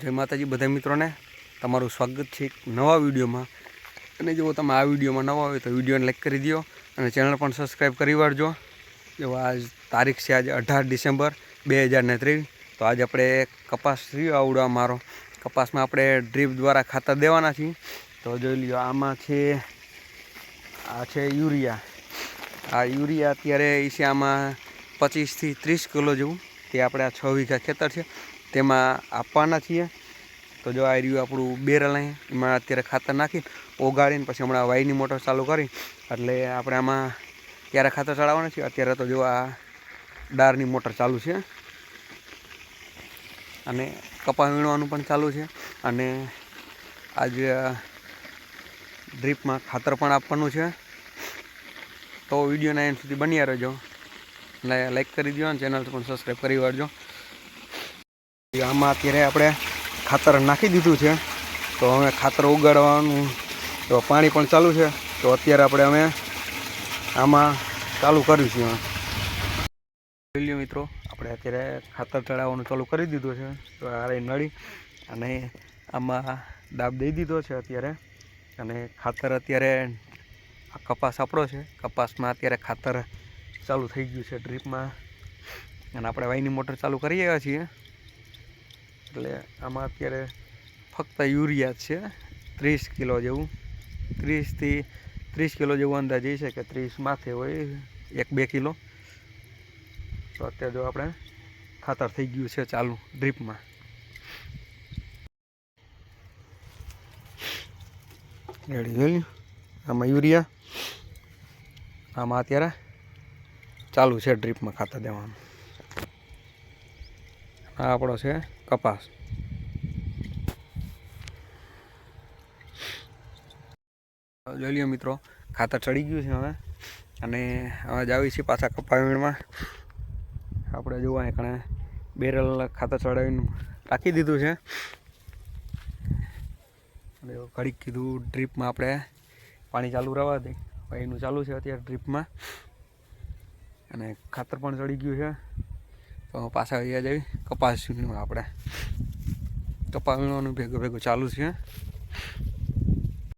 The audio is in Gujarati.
જય માતાજી બધા મિત્રોને. તમારું સ્વાગત છે એક નવા વિડીયોમાં. અને જો તમે આ વિડીયોમાં નવા હોય તો વિડીયોને લાઈક કરી દો અને ચેનલ પણ સબસ્ક્રાઈબ કરી વાળજો. જો આજ તારીખ છે આજે અઢાર ડિસેમ્બર બે હજાર ને ત્રેવીસ તો આજે આપણે કપાસ રહ્યો આવડો અમારો. કપાસમાં આપણે ડ્રીપ દ્વારા ખાતર દેવાના છીએ. તો જોઈ લ્યો, આમાં છે, આ છે યુરિયા. આ યુરિયા અત્યારે એ છે આમાં પચીસથી ત્રીસ કિલો જેવું. તે આપણે આ છ વીઘા ખેતર છે. તેમાં આપવાના છીએ. તો જો આ રહ્યું આપણું બેરલ અહીં, એમાં અત્યારે ખાતર નાખી, ઓગાળીને પછી હમણાં વાયની મોટર ચાલુ કરી. એટલે આપણે આમાં ત્યારે ખાતર ચડાવવાના છીએ? અત્યારે તો જો આ ડારની મોટર ચાલુ છે. અને કપા વીણવાનું પણ ચાલુ છે. અને આજે ડ્રીપમાં ખાતર પણ આપવાનું છે. તો વિડીયોના એન્ડ સુધી બન્યા રહેજો. લાઈક કરી દો અને ચેનલ પણ સબસ્ક્રાઈબ કરી વાળજો. આમાં અત્યારે આપણે ખાતર નાખી દીધું છે. તો હવે ખાતર ઉગાડવાનું, તો પાણી પણ ચાલુ છે. તો અત્યારે આપણે અમે આમાં ચાલુ કર્યું છે મિત્રો, આપણે અત્યારે ખાતર ચડાવવાનું ચાલુ કરી દીધું છે. તો આ નળી અને આમાં ડાબ દઈ દીધો છે અત્યારે. અને ખાતર અત્યારે આ કપાસ આપણો છે. કપાસમાં અત્યારે ખાતર ચાલુ થઈ ગયું છે ડ્રીપમાં અને આપણે વાયની મોટર ચાલુ કરી આવ્યા છીએ. એટલે આમાં અત્યારે ફક્ત યુરિયા છે. ત્રીસ કિલો જેવું. ત્રીસથી, ત્રીસ કિલો જેવું એ છે કે ત્રીસ માથે હોય, એક બે કિલો. તો અત્યારે જો આપણે ખાતર થઈ ગયું છે ચાલુ ડ્રીપમાં રેડી જોઈ આમાં યુરિયા. આમાં અત્યારે ચાલુ છે ડ્રીપમાં ખાતર દેવાનું. આ આપણો છે કપાસ. જોઈ લ્યો મિત્રો, ખાતર ચડી ગયું છે હવે. અને હવે જાવી છીએ પાછા કપાવીણમાં. આપણે જોવા કણે બેરલ ખાતર ચડાવીને રાખી દીધું છે. ઘડીક કીધું ડ્રીપમાં આપણે પાણી ચાલુ રહેવા દે. એનું ચાલુ છે અત્યારે ડ્રીપમાં. અને ખાતર પણ ચડી ગયું છે. તો પાછા અહીંયા જઈ કપાસ આપણે. કપા વીણવાનું ભેગું ભેગું ચાલુ છે.